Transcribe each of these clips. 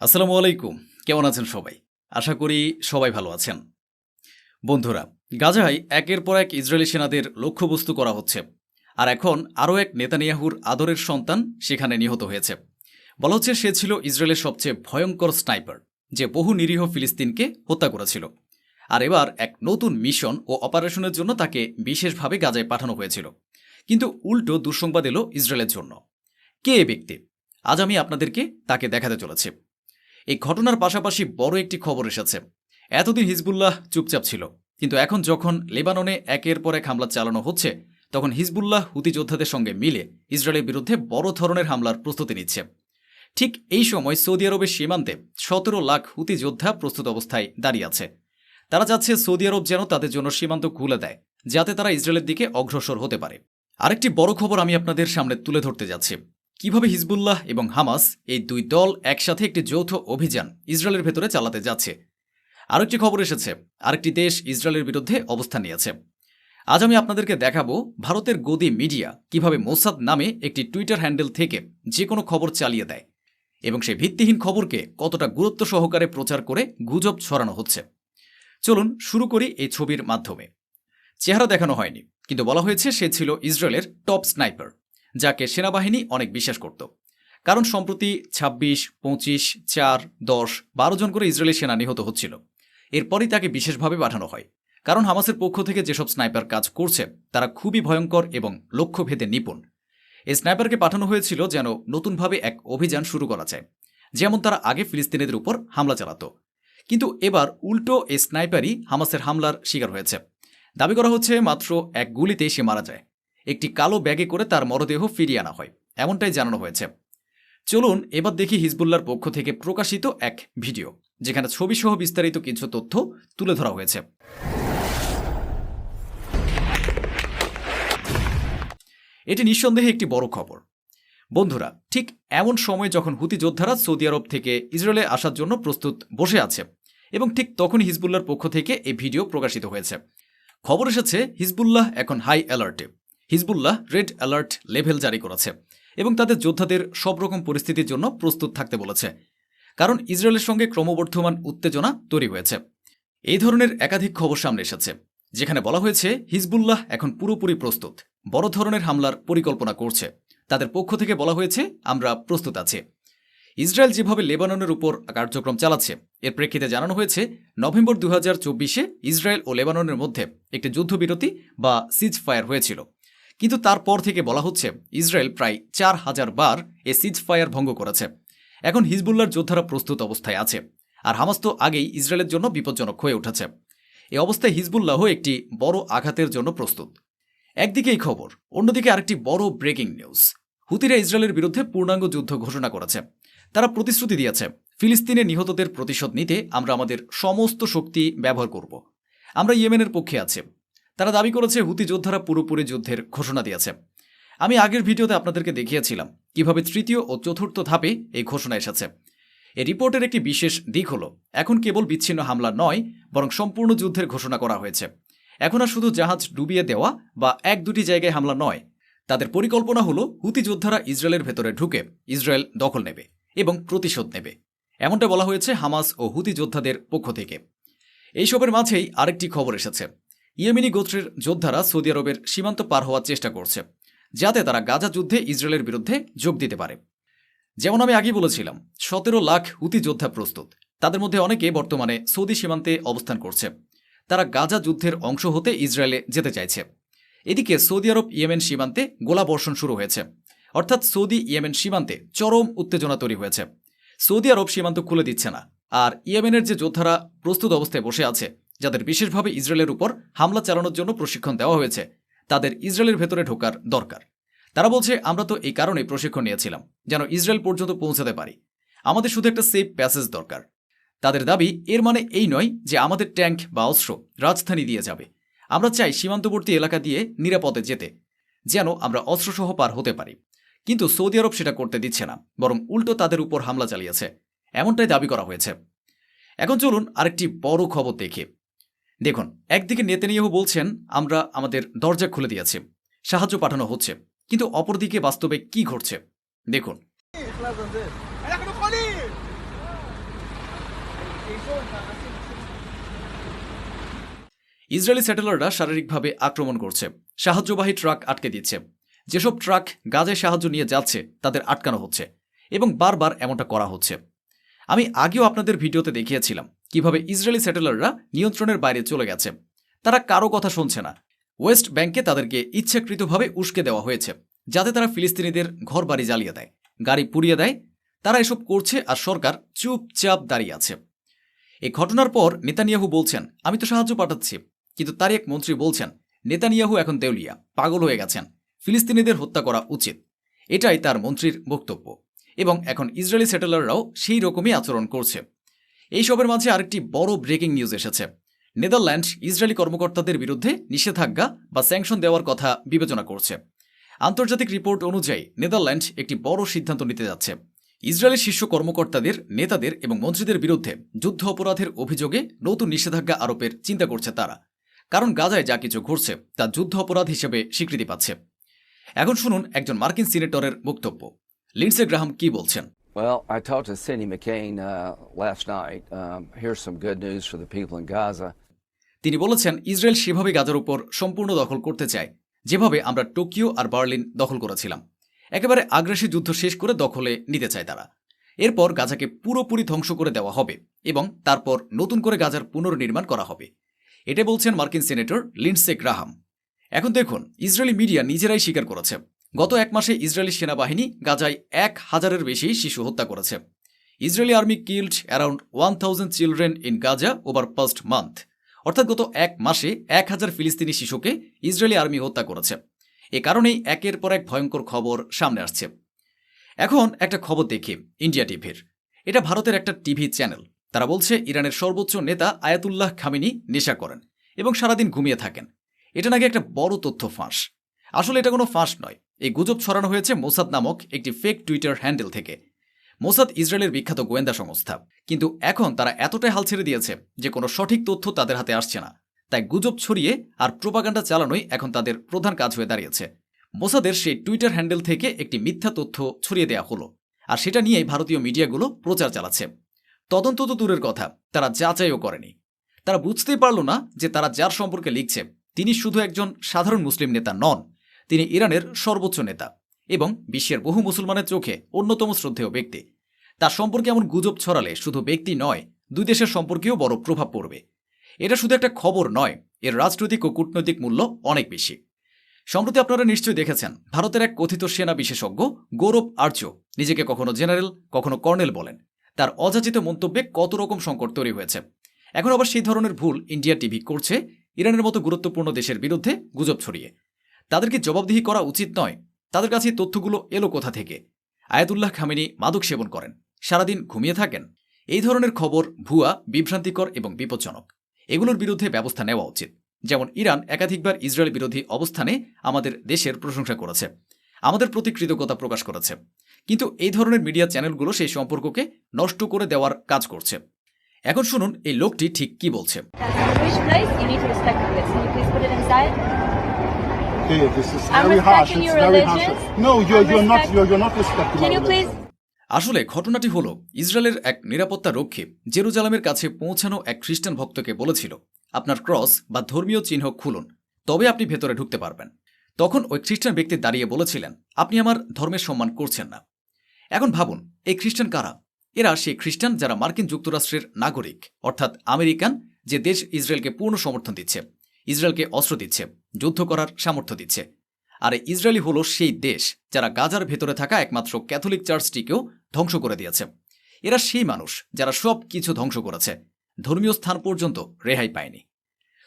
আসসালামু আলাইকুম। কেমন আছেন সবাই? আশা করি সবাই ভালো আছেন। বন্ধুরা, গাজায় একের পর এক ইসরায়েলি সেনাদের লক্ষ্যবস্তু করা হচ্ছে। আর এখন আরও এক নেতানিয়াহুর আদরের সন্তান সেখানে নিহত হয়েছে। বলা হচ্ছে সে ছিল ইসরায়েলের সবচেয়ে ভয়ঙ্কর স্নাইপার, যে বহু নিরীহ ফিলিস্তিনকে হত্যা করেছিল। আর এবার এক নতুন মিশন ও অপারেশনের জন্য তাকে বিশেষভাবে গাজায় পাঠানো হয়েছিল। কিন্তু উল্টো দুঃসংবাদ এলো ইসরায়েলের জন্য। কে এ ব্যক্তি? আজ আমি আপনাদেরকে তাকে দেখাতে চলেছি। এই ঘটনার পাশাপাশি বড় একটি খবর এসেছে। এতদিন হিজবুল্লাহ চুপচাপ ছিল। কিন্তু এখন যখন লেবাননে একের পর এক হামলা চালানো হচ্ছে, তখন হিজবুল্লাহ হুতি যোদ্ধাদের সঙ্গে মিলে ইসরায়েলের বিরুদ্ধে বড় ধরনের হামলার প্রস্তুতি নিচ্ছে। ঠিক এই সময় সৌদি আরবের সীমান্তে সতেরো লাখ হুতি যোদ্ধা প্রস্তুত অবস্থায় দাঁড়িয়ে আছে। তারা চাচ্ছে সৌদি আরব যেন তাদের জন্য সীমান্ত খুলে দেয়, যাতে তারা ইসরায়েলের দিকে অগ্রসর হতে পারে। আরেকটি বড় খবর আমি আপনাদের সামনে তুলে ধরতে যাচ্ছি। কীভাবে হিজবুল্লাহ এবং হামাস এই দুই দল একসাথে একটি যৌথ অভিযান ইসরায়েলের ভেতরে চালাতে যাচ্ছে? আরেকটি খবর এসেছে। আরেকটি দেশ ইসরায়েলের বিরুদ্ধে অবস্থান নিয়েছে। আজ আমি আপনাদেরকে দেখাবো ভারতের গদি মিডিয়া কীভাবে মোসাদ নামে একটি টুইটার হ্যান্ডেল থেকে যে কোনো খবর চালিয়ে দেয় এবং সেই ভিত্তিহীন খবরকে কতটা গুরুত্ব সহকারে প্রচার করে গুজব ছড়ানো হচ্ছে। চলুন শুরু করি এই ছবির মাধ্যমে। চেহারা দেখানো হয়নি, কিন্তু বলা হয়েছে সে ছিল ইসরায়েলের টপ স্নাইপার যাকে সেনাবাহিনী অনেক বিশ্বাস করত। কারণ সম্প্রতি ২৬ পঁচিশ, চার, দশ, বারো জন করে ইসরায়েলি সেনা নিহত হচ্ছিল। এরপরই তাকে বিশেষভাবে পাঠানো হয়। কারণ হামাসের পক্ষ থেকে যেসব স্নাইপার কাজ করছে, তারা খুবই ভয়ঙ্কর এবং লক্ষ্যভেদে নিপুণ। এই স্নাইপারকে পাঠানো হয়েছিল যেন নতুনভাবে এক অভিযান শুরু করা যায়, যেমন তারা আগে ফিলিস্তিনিদের উপর হামলা চালাতো। কিন্তু এবার উল্টো এই স্নাইপারই হামাসের হামলার শিকার হয়েছে। দাবি করা হচ্ছে মাত্র এক গুলিতেই সে মারা যায়। একটি কালো ব্যাগে করে তার মরদেহ ফিরিয়ে আনা হয়। এমনটাই জানানো হয়েছে। চলুন এবার দেখি হিজবুল্লার পক্ষ থেকে প্রকাশিত এক ভিডিও, যেখানে ছবিসহ বিস্তারিত কিছু তথ্য তুলে ধরা হয়েছে। এটি নিঃসন্দেহে একটি বড় খবর। বন্ধুরা, ঠিক এমন সময় যখন হুতি যোদ্ধারা সৌদি আরব থেকে ইসরায়েলে আসার জন্য প্রস্তুত বসে আছে, এবং ঠিক তখন হিজবুল্লার পক্ষ থেকে এই ভিডিও প্রকাশিত হয়েছে। খবর এসেছে, হিজবুল্লাহ এখন হাই অ্যালার্টে। হিজবুল্লাহ রেড অ্যালার্ট লেভেল জারি করেছে এবং তাদের যোদ্ধাদের সব রকম পরিস্থিতির জন্য প্রস্তুত থাকতে বলেছে, কারণ ইসরায়েলের সঙ্গে ক্রমবর্ধমান উত্তেজনা তৈরি হয়েছে। এই ধরনের একাধিক খবর সামনে এসেছে, যেখানে বলা হয়েছে হিজবুল্লাহ এখন পুরোপুরি প্রস্তুত, বড় ধরনের হামলার পরিকল্পনা করছে। তাদের পক্ষ থেকে বলা হয়েছে, আমরা প্রস্তুত আছি। ইসরায়েল যেভাবে লেবাননের উপর কার্যক্রম চালাচ্ছে, এর প্রেক্ষিতে জানানো হয়েছে, নভেম্বর দু ইসরায়েল ও লেবাননের মধ্যে একটি যুদ্ধবিরতি বা সিজ ফায়ার হয়েছিল। কিন্তু তারপর থেকে বলা হচ্ছে, ইসরায়েল প্রায় চার হাজার বার এ সিজ ফায়ার ভঙ্গ করেছে। এখন হিজবুল্লার যোদ্ধারা প্রস্তুত অবস্থায় আছে, আর হামাস তো আগেই ইসরায়েলের জন্য বিপজ্জনক হয়ে উঠেছে। এ অবস্থায় হিজবুল্লাহ একটি বড় আঘাতের জন্য প্রস্তুত। একদিকে এই খবর, অন্যদিকে আরেকটি বড় ব্রেকিং নিউজ। হুতিরা ইসরায়েলের বিরুদ্ধে পূর্ণাঙ্গ যুদ্ধ ঘোষণা করেছে। তারা প্রতিশ্রুতি দিয়েছে, ফিলিস্তিনে নিহতদের প্রতিশোধ নিতে আমরা আমাদের সমস্ত শক্তি ব্যবহার করব। আমরা ইয়েমেনের পক্ষে আছে তারা দাবি করেছে হুতি যোদ্ধারা পুরোপুরি যুদ্ধের ঘোষণা দিয়েছে। আমি আগের ভিডিওতে আপনাদেরকে দেখিয়েছিলাম কীভাবে তৃতীয় ও চতুর্থ ধাপে এই ঘোষণা এসেছে। এই রিপোর্টের একটি বিশেষ দিক হল, এখন কেবল বিচ্ছিন্ন হামলা নয়, বরং সম্পূর্ণ যুদ্ধের ঘোষণা করা হয়েছে। এখন আর শুধু জাহাজ ডুবিয়ে দেওয়া বা এক দুটি জায়গায় হামলা নয়, তাদের পরিকল্পনা হলো হুতি যোদ্ধারা ইসরায়েলের ভেতরে ঢুকে ইসরায়েল দখল নেবে এবং প্রতিশোধ নেবে। এমনটা বলা হয়েছে হামাস ও হুতি যোদ্ধাদের পক্ষ থেকে। এইসবের মাঝেই আরেকটি খবর এসেছে। ইয়েমিনি গোত্রের যোদ্ধারা সৌদি আরবের সীমান্ত পার হওয়ার চেষ্টা করছে, যাতে তারা গাজা যুদ্ধে ইসরায়েলের বিরুদ্ধে যোগ দিতে পারে। যেমন আমি আগে বলেছিলাম, সতেরো লাখ হুতি যোদ্ধা প্রস্তুত। তাদের মধ্যে অনেকে বর্তমানে সৌদি সীমান্তে অবস্থান করছে। তারা গাজা যুদ্ধের অংশ হতে ইসরায়েলে যেতে চাইছে। এদিকে সৌদি আরব ইয়েমেন সীমান্তে গোলাবর্ষণ শুরু হয়েছে। অর্থাৎ সৌদি ইয়েমেন সীমান্তে চরম উত্তেজনা তৈরি হয়েছে। সৌদি আরব সীমান্ত খুলে দিচ্ছে না। আর ইয়েমেনের যে যোদ্ধারা প্রস্তুত অবস্থায় বসে আছে যাদের বিশেষভাবে ইসরায়েলের উপর হামলা চালানোর জন্য প্রশিক্ষণ দেওয়া হয়েছে, তাদের ইসরায়েলের ভেতরে ঢোকার দরকার। তারা বলছে, আমরা তো এই কারণে প্রশিক্ষণ নিয়েছিলাম, যেন ইসরায়েল পর্যন্ত পৌঁছাতে পারি। আমাদের শুধু একটা সেফ প্যাসেজ দরকার। তাদের দাবি, এর মানে এই নয় যে আমাদের ট্যাঙ্ক বা অস্ত্র রাজধানী দিয়ে যাবে। আমরা চাই সীমান্তবর্তী এলাকা দিয়ে নিরাপদে যেতে, যেন আমরা অস্ত্রসহ পার হতে পারি। কিন্তু সৌদি আরব সেটা করতে দিচ্ছে না, বরং উল্টো তাদের উপর হামলা চালিয়েছে। এমনটাই দাবি করা হয়েছে। এখন চলুন আরেকটি বড় খবর দেখি। দেখুন, একদিকে নেতেনিয়াহু বলছেন, আমরা আমাদের দরজা খুলে দিয়েছি, সাহায্য পাঠানো হচ্ছে, কিন্তু অপরদিকে বাস্তবে কি ঘটছে? দেখুন। ইসরায়েলি স্যাটেলাররা শারীরিকভাবে আক্রমণ করছে, সাহায্যবাহী ট্রাক আটকে দিচ্ছে। যেসব ট্রাক গাজায় সাহায্য নিয়ে যাচ্ছে, তাদের আটকানো হচ্ছে এবং বারবার এমনটা করা হচ্ছে। আমি আগেও আপনাদের ভিডিওতে দেখিয়েছিলাম কীভাবে ইসরায়েলি স্যাটেলাররা নিয়ন্ত্রণের বাইরে চলে গেছে। তারা কারও কথা শুনছে না। ওয়েস্ট ব্যাংকে তাদেরকে ইচ্ছাকৃতভাবে উস্কে দেওয়া হয়েছে, যাতে তারা ফিলিস্তিনিদের ঘর বাড়ি জ্বালিয়ে দেয়, গাড়ি পুড়িয়ে দেয়। তারা এসব করছে আর সরকার চুপচাপ দাঁড়িয়ে আছে। এই ঘটনার পর নেতানিয়াহু বলছেন, আমি তো সাহায্য পাঠাচ্ছি, কিন্তু তারই এক মন্ত্রী বলছেন, নেতানিয়াহু এখন দেউলিয়া, পাগল হয়ে গেছেন, ফিলিস্তিনিদের হত্যা করা উচিত। এটাই তার মন্ত্রীর বক্তব্য। এবং এখন ইসরায়েলি সেটেলাররাও সেই রকমই আচরণ করছে। এইসবের মাঝে আরেকটি বড় ব্রেকিং নিউজ এসেছে। নেদারল্যান্ড ইসরায়েলি কর্মকর্তাদের বিরুদ্ধে নিষেধাজ্ঞা বা স্যাংশন দেওয়ার কথা বিবেচনা করছে। আন্তর্জাতিক রিপোর্ট অনুযায়ী নেদারল্যান্ড একটি বড় সিদ্ধান্ত নিতে যাচ্ছে। ইসরায়েলের শীর্ষ কর্মকর্তাদের, নেতাদের এবং মন্ত্রীদের বিরুদ্ধে যুদ্ধ অপরাধের অভিযোগে নতুন নিষেধাজ্ঞা আরোপের চিন্তা করছে তারা। কারণ গাজায় যা কিছু ঘটছে তা যুদ্ধ অপরাধ হিসেবে স্বীকৃতি পাচ্ছে। এখন শুনুন একজন মার্কিন সিনেটরের বক্তব্য। লিন্সে গ্রাহাম কি বলছেন? Well, I talked to Cindy McCain uh, last night. Um, here's some good news for the people in Gaza. তিনি বলেছেন ইসরায়েল সেভাবে গাজার উপর সম্পূর্ণ দখল করতে চায় যেভাবে আমরা টোকিও আর বার্লিন দখল করেছিলাম। একেবারে আগ্রাসী যুদ্ধ শেষ করে দখলে নিতে চায় তারা। এরপর গাজাকে পুরোপুরি ধ্বংস করে দেওয়া হবে এবং তারপর নতুন করে গাজার পুনর্নির্মাণ করা হবে। এটা বলছেন মার্কিন সিনেটর লিন্ডসে গ্রাহাম। এখন দেখুন ইসরায়েলি মিডিয়া নিজেরাই স্বীকার করেছে। গত এক মাসে ইসরায়েলি সেনাবাহিনী গাজায় এক হাজারের বেশি শিশু হত্যা করেছে। Israeli army killed around one thousand children in Gaza over first month. অর্থাৎ গত এক মাসে এক হাজার ফিলিস্তিনি শিশুকে ইসরায়েলি আর্মি হত্যা করেছে। এ কারণেই একের পর এক ভয়ঙ্কর খবর সামনে আসছে। এখন একটা খবর দেখি ইন্ডিয়া টিভির। এটা ভারতের একটা টিভি চ্যানেল। তারা বলছে, ইরানের সর্বোচ্চ নেতা আয়াতুল্লাহ খামিনি নেশা করেন এবং সারাদিন ঘুমিয়ে থাকেন। এটা নাকি একটা বড় তথ্য ফাঁস। আসলে এটা কোনো ফাঁস নয়। এই গুজব ছড়ানো হয়েছে মোসাদ নামক একটি ফেক টুইটার হ্যান্ডেল থেকে। মোসাদ ইসরায়েলের বিখ্যাত গোয়েন্দা সংস্থা। কিন্তু এখন তারা এতটাই হাল ছেড়ে দিয়েছে যে কোনো সঠিক তথ্য তাদের হাতে আসছে না। তাই গুজব ছড়িয়ে আর প্রোপাগান্ডা চালানোই এখন তাদের প্রধান কাজ হয়ে দাঁড়িয়েছে। মোসাদের সেই টুইটার হ্যান্ডেল থেকে একটি মিথ্যা তথ্য ছড়িয়ে দেওয়া হলো। আর সেটা নিয়েই ভারতীয় মিডিয়াগুলো প্রচার চালাচ্ছে। তদন্ত তো দূরের কথা, তারা যাচাইও করেনি। তারা বুঝতেই পারল না যে তারা যার সম্পর্কে লিখছে, তিনি শুধু একজন সাধারণ মুসলিম নেতা নন। তিনি ইরানের সর্বোচ্চ নেতা এবং বিশ্বের বহু মুসলমানের চোখে অন্যতম শ্রদ্ধেয় ব্যক্তি। তার সম্পর্কে এমন গুজব ছড়ালে শুধু ব্যক্তি নয়, দুই দেশের সম্পর্কেও বড় প্রভাব পড়বে। এটা শুধু একটা খবর নয়, এর রাজনৈতিক ও কূটনৈতিক মূল্য অনেক বেশি। সম্প্রতি আপনারা নিশ্চয়ই দেখেছেন, ভারতের এক কথিত সেনা বিশেষজ্ঞ গৌরব আর্য নিজেকে কখনো জেনারেল, কখনো কর্নেল বলেন। তার অযাচিত মন্তব্যে কত রকম সংকট তৈরি হয়েছে। এখন আবার সেই ধরনের ভুল ইন্ডিয়া টিভি করছে, ইরানের মতো গুরুত্বপূর্ণ দেশের বিরুদ্ধে গুজব ছড়িয়ে। তাদেরকে জবাবদিহি করা উচিত নয়। তাদের কাছে তথ্যগুলো এলো কোথা থেকে? আয়াতুল্লাহ খামেনি মাদক সেবন করেন। সারাদিন ঘুমিয়ে থাকেন। এই ধরনের খবর ভুয়া, বিভ্রান্তিকর এবং বিপজ্জনক। এগুলোর বিরুদ্ধে ব্যবস্থা নেওয়া উচিত। যেমন ইরান একাধিকবার ইসরায়েল বিরোধী অবস্থানে আমাদের দেশের প্রশংসা করেছে। আমাদের প্রতি কৃতজ্ঞতা প্রকাশ করেছে। কিন্তু এই ধরনের মিডিয়া চ্যানেলগুলো সেই সম্পর্ককে নষ্ট করে দেওয়ার কাজ করছে। এখন শুনুন এই লোকটি ঠিক কি বলছে। Hey, this is I'm very harsh. It's your very religion. harsh. No, you're, I'm you're not. You're, you're not respecting Can you please? আসলে ঘটনাটি হলো ইসরায়েলের এক নিরাপত্তা রক্ষী জেরুজালামের কাছে পৌঁছানো এক খ্রিস্টান ভক্তকে বলেছিল আপনার ক্রস বা ধর্মীয় চিহ্ন খুলুন তবে আপনি ভেতরে ঢুকতে পারবেন তখন ওই খ্রিস্টান ব্যক্তি দাঁড়িয়ে বলেছিলেন আপনি আমার ধর্মের সম্মান করছেন না এখন ভাবুন এই খ্রিস্টান কারা এরা সেই খ্রিস্টান যারা মার্কিন যুক্তরাষ্ট্রের নাগরিক অর্থাৎ আমেরিকান যে দেশ ইসরায়েলকে পূর্ণ সমর্থন দিচ্ছে ইসরায়েলকে অস্ত্র দিচ্ছে, যুদ্ধ করার সামর্থ্য দিচ্ছে। আর ইসরায়েলি হলো সেই দেশ যারা গাজার ভেতরে থাকা একমাত্র ক্যাথলিক চার্চটিকেও ধ্বংস করে দিয়েছে। এরা সেই মানুষ যারা সব কিছু ধ্বংস করেছে। ধর্মীয় স্থান পর্যন্ত রেহাই পায়নি।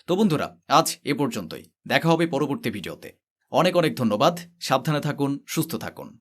তো বন্ধুরা, আজ এ পর্যন্তই। দেখা হবে পরবর্তী ভিডিওতে। অনেক অনেক ধন্যবাদ। সাবধানে থাকুন, সুস্থ থাকুন।